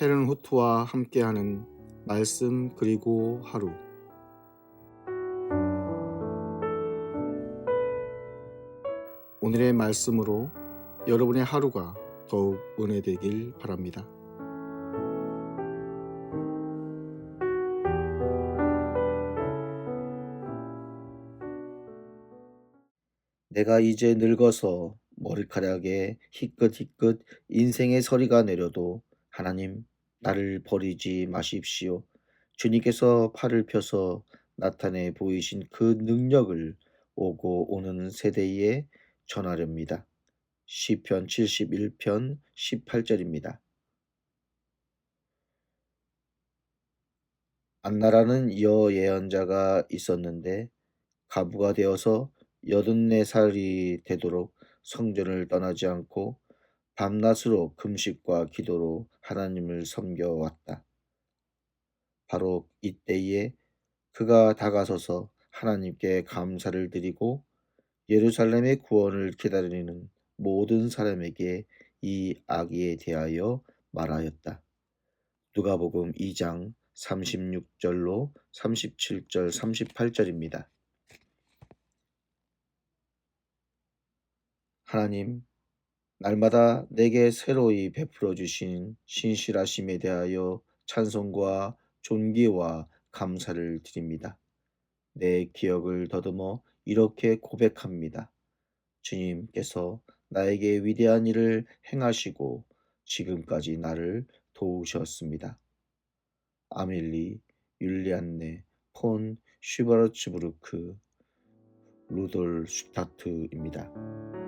헤른 후트와 함께하는 말씀 그리고 하루 오늘의 말씀으로 여러분의 하루가 더욱 은혜되길 바랍니다. 내가 이제 늙어서 머리카락에 희끗희끗 인생의 서리가 내려도 하나님 나를 버리지 마십시오. 주님께서 팔을 펴서 나타내 보이신 그 능력을 오고 오는 세대에 전하렵니다. 시편 71편 18절입니다. 안나라는 여 예언자가 있었는데 가부가 되어서 여든네 살이 되도록 성전을 떠나지 않고 밤낮으로 금식과 기도로 하나님을 섬겨왔다. 바로 이때에 그가 다가서서 하나님께 감사를 드리고 예루살렘의 구원을 기다리는 모든 사람에게 이 아기에 대하여 말하였다. 누가복음 2장 36절로 37절 38절입니다. 하나님, 날마다 내게 새로이 베풀어 주신 신실하심에 대하여 찬송과 존귀와 감사를 드립니다. 내 기억을 더듬어 이렇게 고백합니다. 주님께서 나에게 위대한 일을 행하시고 지금까지 나를 도우셨습니다. 아밀리, 율리안네, 폰 슈버르츠부르크, 루돌 슈타트입니다.